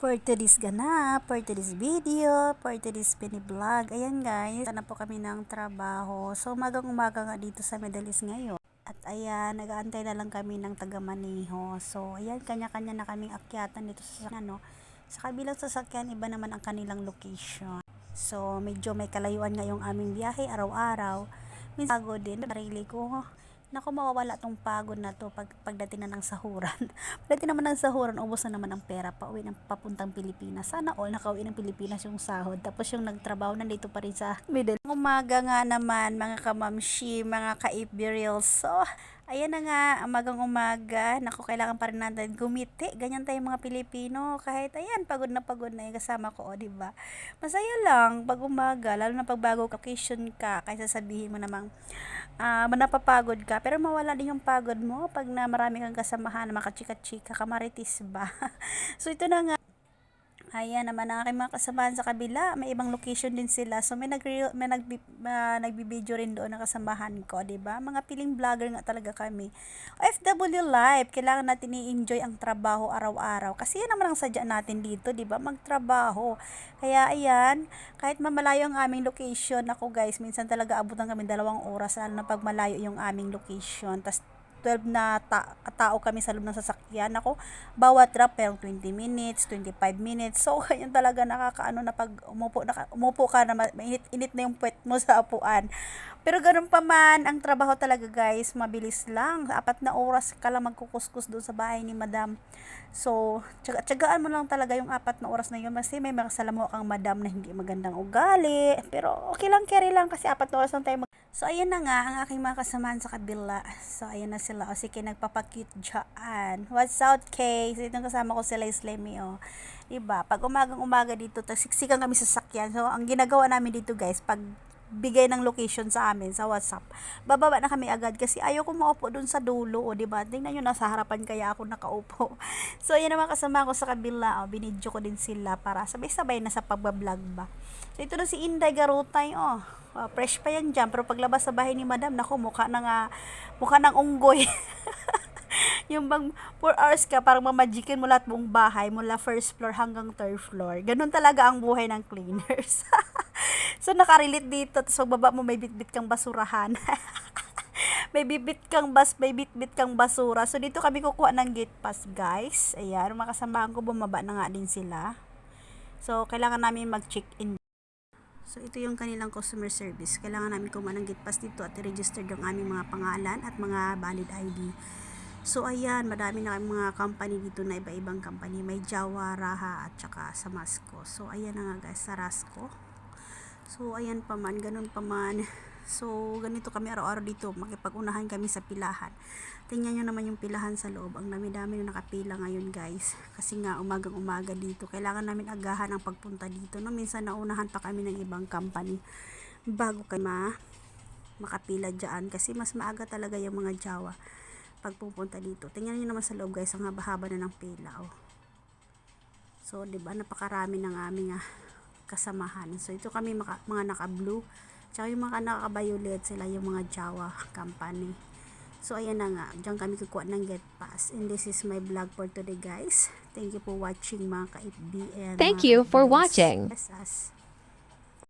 For today's ganap, for today's video, for today's mini vlog. Ayan guys, na po kami ng trabaho. So umagang umaga nga dito sa East ngayon. At ayan, nag-aantay na lang kami ng taga Maniho. So ayan, kanya-kanya na kaming akyatan dito sa ano. Sa kabilang sasakyan, iba naman ang kanilang location. So medyo may kalayuan nga yung aming biyahe araw-araw. Minsan din, sarili ko. Naku, mawawala tong pagod na to pag, pagdating na ng sahuran. pagdating naman ng sahuran, ubos na naman ang pera pa uwi ng papuntang Pilipinas. Sana all nakauwi ng Pilipinas yung sahod. Tapos yung nagtrabaho nandito pa rin sa middle. Umaga nga naman, mga kamamshi, mga kaibirils. So, ayan na nga, umagang umaga. Naku, kailangan pa rin natin gumiti. Ganyan tayo mga Pilipino. Kahit, ayan, pagod na pagod na yung kasama ko, o, di ba? Masaya lang pag umaga, lalo na pag bago occasion ka, kaysa sabihin mo namang, ah napapagod ka, pero mawala din yung pagod mo pag na marami kang kasamahan, makachika-chika, kamaritis ba? so, ito na nga, Ayan naman ang aking mga kasamahan sa kabila. May ibang location din sila. So may nag may nagbi, uh, nagbibideo rin doon ng kasamahan ko, 'di ba? Mga piling vlogger nga talaga kami. OFW life, kailangan natin i-enjoy ang trabaho araw-araw kasi yan naman ang sadya natin dito, 'di ba? Magtrabaho. Kaya ayan, kahit mamalayo ang aming location, ako guys, minsan talaga abutan kami dalawang oras lalo na pag malayo yung aming location. Tas 12 na ta- tao kami sa loob ng sasakyan. Ako, bawat drop pero 20 minutes, 25 minutes. So, yun talaga nakakaano na pag umupo, naka, umupo ka na mainit-init na yung puwet mo sa upuan. Pero ganun pa man, ang trabaho talaga guys, mabilis lang. Apat na oras ka lang magkukuskus doon sa bahay ni madam. So, tsaga, tsagaan mo lang talaga yung apat na oras na yun. Kasi may mga salamo kang madam na hindi magandang ugali. Pero okay lang, carry lang kasi apat na oras lang tayo mag- So, ayan na nga, ang aking mga kasamahan sa kabila. So, ayan na sila. O, sige, nagpapakit dyan. What's out, Kay? So, itong kasama ko sila is Lemmy, o. Diba? Pag umagang umaga dito, siksikan kami sa sakyan. So, ang ginagawa namin dito, guys, pag bigay ng location sa amin sa WhatsApp. Bababa na kami agad kasi ayaw ko maupo dun sa dulo, o, di ba? Tingnan niyo nasa harapan kaya ako nakaupo. So, ayan naman kasama ko sa kabila, o, binidyo ko din sila para sabay-sabay na sa pagbablog ba. So, ito na si Inday Garutay, oh. Uh, fresh pa yan dyan. Pero paglabas sa bahay ni madam, nako, mukha ng, uh, mukha ng unggoy. yung bang 4 hours ka, parang mamajikin mo lahat buong bahay, mula first floor hanggang third floor. Ganun talaga ang buhay ng cleaners. so, nakarelate dito. Tapos pagbaba mo, may bitbit kang basurahan. may bibit kang bas, may bitbit kang basura. So, dito kami kukuha ng gate pass, guys. Ayan, mga kasamahan ko, bumaba na nga din sila. So, kailangan namin mag-check-in So, ito yung kanilang customer service. Kailangan namin kumuha ng gate pass dito at i-register yung aming mga pangalan at mga valid ID. So, ayan, madami na mga company dito na iba-ibang company. May Jawa, Raha, at saka sa Masco. So, ayan na nga guys, sa Rasco. So, ayan pa man, ganun pa man. So, ganito kami araw-araw dito. Makipag-unahan kami sa pilahan. Tingnan nyo naman yung pilahan sa loob. Ang dami-dami na nakapila ngayon, guys. Kasi nga, umagang-umaga dito. Kailangan namin agahan ang pagpunta dito. No? Minsan, naunahan pa kami ng ibang company bago kami ma makapila dyan. Kasi mas maaga talaga yung mga Jawa pag pupunta dito. Tingnan nyo naman sa loob, guys. Ang haba-haba na ng pila. Oh. So, di ba napakarami ng aming ah, kasamahan. So, ito kami maka, mga naka-blue. Tsaka yung mga naka-violet, sila yung mga Jawa company. So, ayan na nga. Diyan kami kukuha ng get pass. And this is my vlog for today, guys. Thank you for watching mga ka-FB Thank you for watching. Yes.